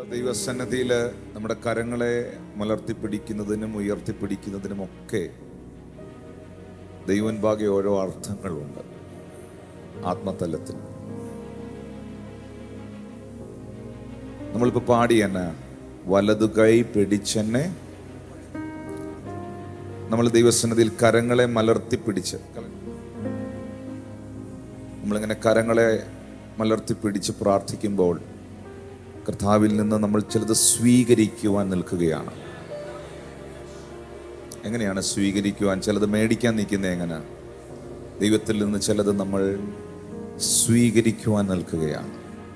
നമ്മൾ ദൈവസന്നദ്ധിയിൽ നമ്മുടെ കരങ്ങളെ മലർത്തിപ്പിടിക്കുന്നതിനും ദൈവൻ ഭാഗേ ഓരോ അർത്ഥങ്ങളുണ്ട് ആത്മതലത്തിൽ. നമ്മളിപ്പോൾ പാടി തന്നെ വലതു കൈ പിടിച്ചെന്നെ. നമ്മൾ ദൈവസന്നതിയിൽ കരങ്ങളെ മലർത്തിപ്പിടിച്ച് നമ്മളിങ്ങനെ കരങ്ങളെ മലർത്തിപ്പിടിച്ച് പ്രാർത്ഥിക്കുമ്പോൾ കർത്താവിൽ നിന്ന് നമ്മൾ ചിലത് സ്വീകരിക്കുവാൻ നിൽക്കുകയാണ്. എങ്ങനെയാണ് സ്വീകരിക്കുവാൻ? ചിലത് മേടിക്കാൻ നിൽക്കുന്നത് എങ്ങനെ ദൈവത്തിൽ നിന്ന് ചിലത് നമ്മൾ സ്വീകരിക്കുവാൻ നിൽക്കുകയാണ്.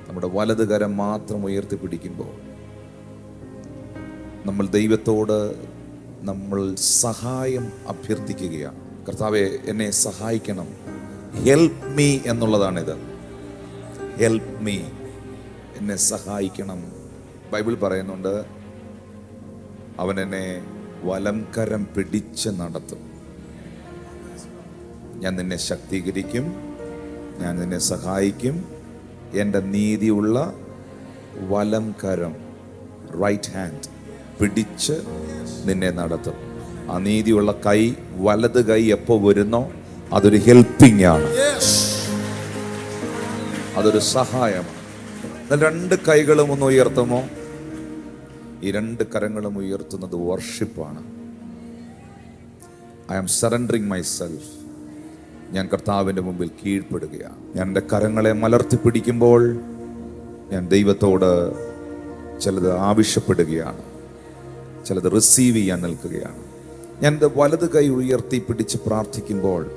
നമ്മുടെ വലത് കരം മാത്രം ഉയർത്തിപ്പിടിക്കുമ്പോൾ നമ്മൾ ദൈവത്തോട് നമ്മൾ സഹായം അഭ്യർത്ഥിക്കുകയാണ്. കർത്താവെ എന്നെ സഹായിക്കണം. ഹെൽപ്പ് മീ എന്നുള്ളതാണിത്. ഹെൽപ്പ് മീ എന്നെ സഹായിക്കണം. ബൈബിൾ പറയുന്നുണ്ട് അവൻ എന്നെ വലംകരം പിടിച്ച് നടത്തും. ഞാൻ നിന്നെ ശക്തീകരിക്കും ഞാൻ നിന്നെ സഹായിക്കും. എന്റെ നീതിയുള്ള വലംകരം റൈറ്റ് ഹാൻഡ് പിടിച്ച് നിന്നെ നടത്തും. ആ നീതിയുള്ള കൈ വലത് കൈ എപ്പോൾ വരുന്നോ അതൊരു ഹെൽപ്പിംഗ് ആണ്. അതൊരു സഹായമാണ്. എന്നാൽ രണ്ട് കൈകളും ഒന്ന് ഉയർത്തുമോ? ഈ രണ്ട് കരങ്ങളും ഉയർത്തുന്നത് വർഷിപ്പാണ് I am surrendering myself ഞാൻ കർത്താവിന്റെ മുമ്പിൽ കീഴ്പ്പെടുകയാണ്. ഞാൻ എന്റെ കരങ്ങളെ മലർത്തി പിടിക്കുമ്പോൾ ഞാൻ ദൈവത്തോട് ചിലത് ആവശ്യപ്പെടുകയാണ്. ചിലത് റിസീവ് ചെയ്യാൻ നിൽക്കുകയാണ്. ഞാൻ എന്റെ വലത് കൈ ഉയർത്തി പിടിച്ച് പ്രാർത്ഥിക്കുമ്പോൾ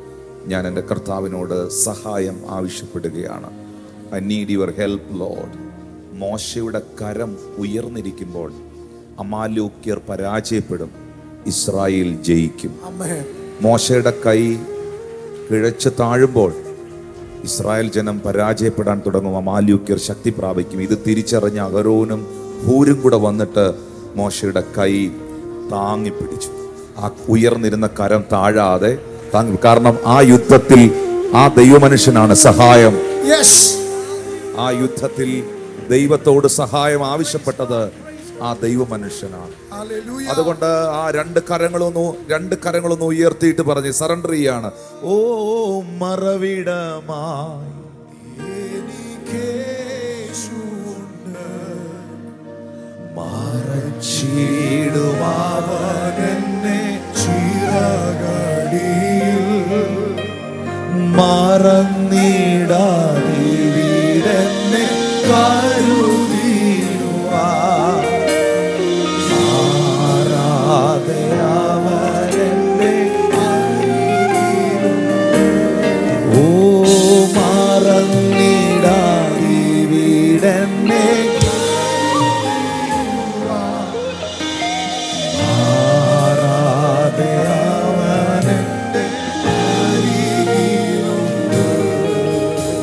ഞാൻ എന്റെ കർത്താവിനോട് സഹായം ആവശ്യപ്പെടുകയാണ്. I need your help lord മോശയുടെ കരം ഉയർന്നിരിക്കുമ്പോൾ അമാലൂക്യർ പരാജയപ്പെടും ഇസ്രായേൽ ജയിക്കും. മോശയുടെ കൈ കിഴച്ച് താഴുമ്പോൾ ഇസ്രായേൽ ജനം പരാജയപ്പെടാൻ തുടങ്ങും അമാലൂക്യർ ശക്തി പ്രാപിക്കും. ഇത് തിരിച്ചറിഞ്ഞ അഹരോനും ഹൂരും കൂടെ വന്നിട്ട് മോശയുടെ കൈ താങ്ങി പിടിച്ചു ആ ഉയർന്നിരുന്ന കരം താഴാതെ താങ്ങി കാരണം ആ യുദ്ധത്തിൽ ആ ദൈവമനുഷ്യനാണ് സഹായം. ആ യുദ്ധത്തിൽ ദൈവത്തോട് സഹായം ആവശ്യപ്പെട്ടത് ആ ദൈവ മനുഷ്യനാണ് അതുകൊണ്ട് ആ രണ്ട് കരങ്ങളൊന്നു രണ്ട് കരങ്ങളൊന്ന് ഉയർത്തിയിട്ട് പറഞ്ഞ് സറണ്ടർ ചെയ്യാണ്. ഓ മറവിടമായി മറച്ചിടുമാവനെന്നെ മറന്നിടാതിവിടെന്നെ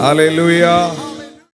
Hallelujah.